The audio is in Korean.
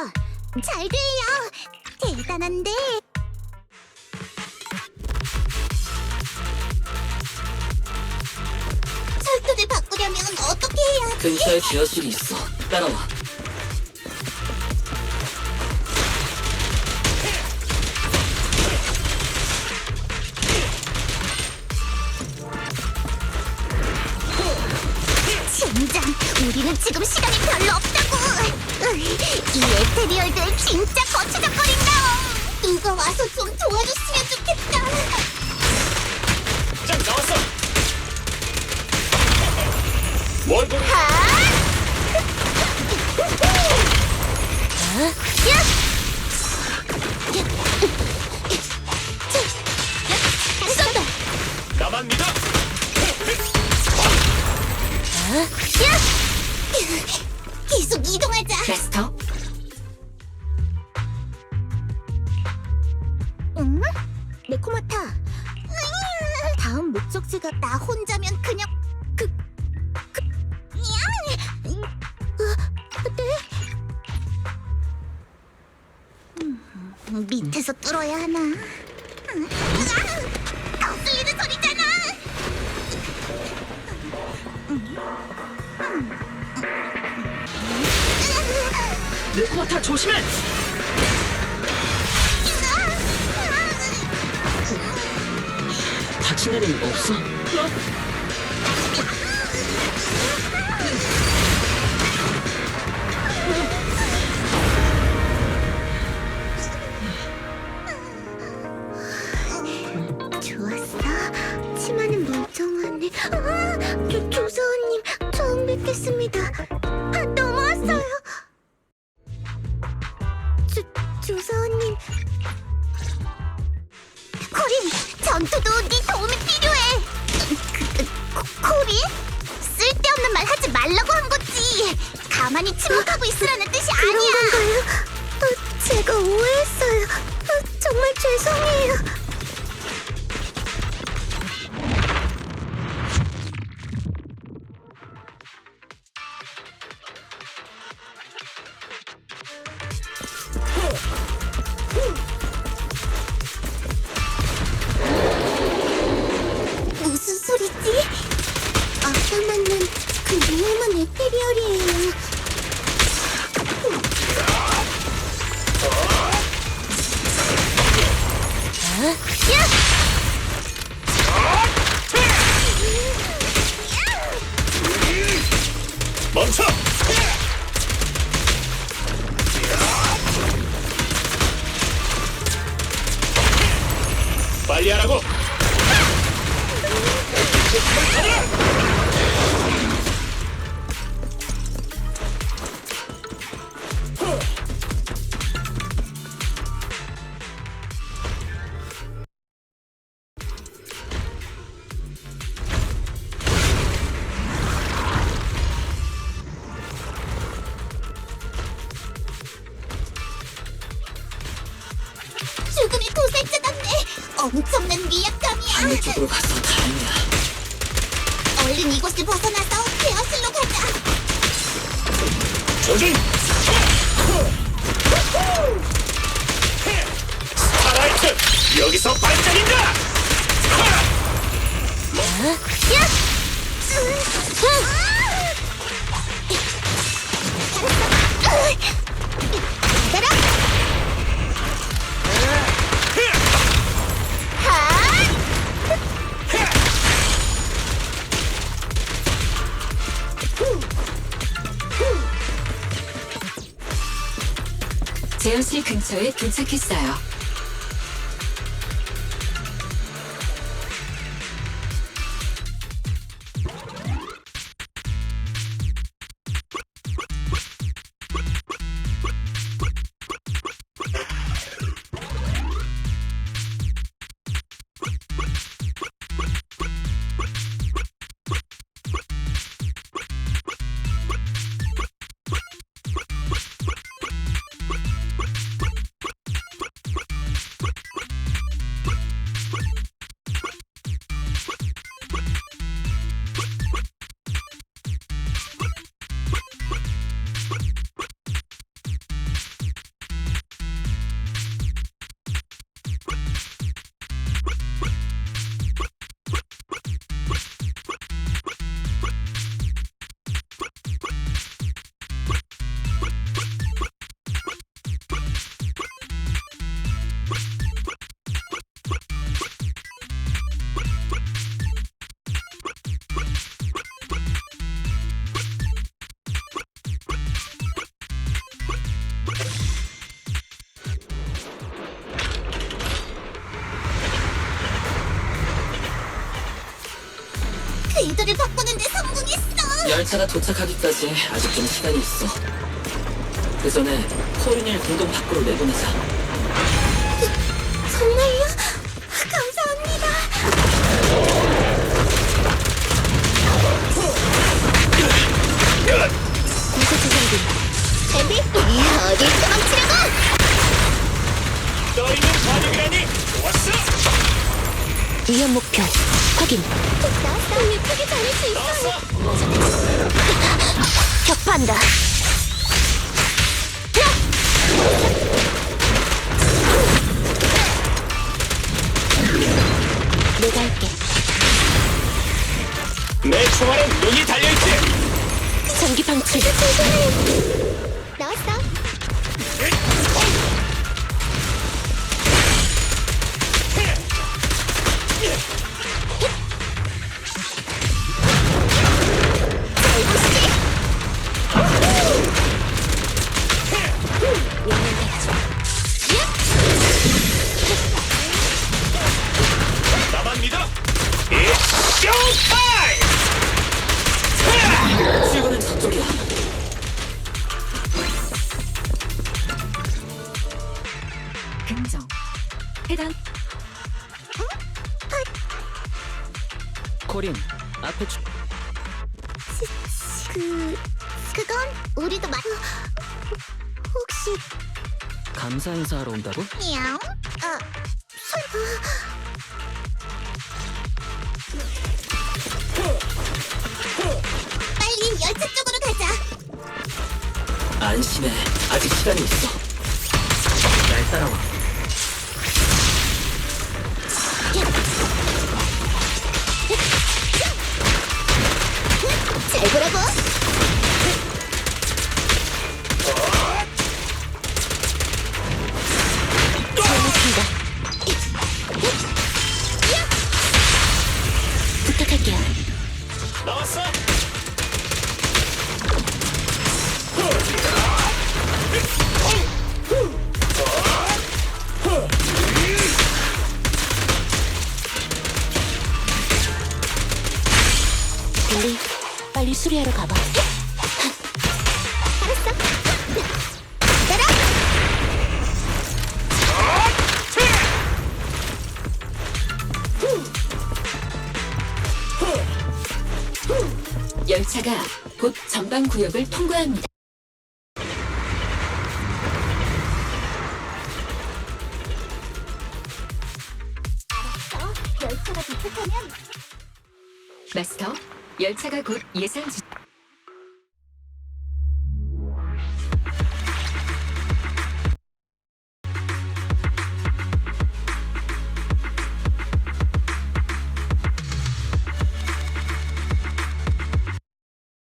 오빠, 잘 들려. 대단한데. 설득을 바꾸려면 어떻게 해야 지 근처에 지하실이 있어. 따라와. 젠장, 우리는 지금 시간이 별로 없 진짜 거추적거린다. 누가 와서 좀 도와줬으면 좋겠다. 짱 나왔어. 쏜다. 나만 믿어. 계속 이동하자. 캐스터? 밑에서 뚫어야 하나? 거슬리는 소리잖아. 네코마타 조심해! 다친 애는 없어? 좋 았어. 치마는 멀쩡하네. 아, 조, 조사원님 처음 뵙겠습니다. 아, 넘어왔어요. 조, 조사원님. 코린, 전투도 네 도움이 필요해. 그, 그, 코, 코린? 쓸데없는 말 하지 말라고 한 거지. 가만히 침묵하고 있으라는 뜻이 아니야. 그런 건가요? 어, 제가 오해했어요. 어, 정말 죄송해요. 야! 멈춰. 빨리 하라고. 엄청난 위압감이야. 반대쪽으로 가서 다행이야. 얼른 이곳을 벗어나서 대화실로 가자. 조진. 스타라이트 여기서 반짝인다. 야! 제어실 근처에 도착했어요. 빌드를 바꾸는데 성공했어. 열차가 도착하기까지 아직 좀 시간이 있어. 그 전에 코린을 공동 밖으로 내보내자. 정말요? 감사합니다. 구조 조정기 앤디 어딜 도망치려고? 떠있는 반응이라니 좋았어 위험 목표 확인. 나왔어. 예쁘게 잘할 수 있어. 격파한다. 내가 할게. 내 총알엔 눈이 달려있지 전기 방출. 나왔어. 출구는 저쪽이야. 긍정. 해당. 코린, 앞에 주... 그 그건 우리도 마. 혹시 감사 인사하러 온다고? 미양? 어, 설마. 열차 쪽으로 가자. 안심해. 아직 시간이 있어. 날 따라와. 잘 보라고. 수리하러 가봐. 알았어. 따라. 열차가 곧 전방 구역을 통과합니다. 마스터, 열차가 곧 예상 지...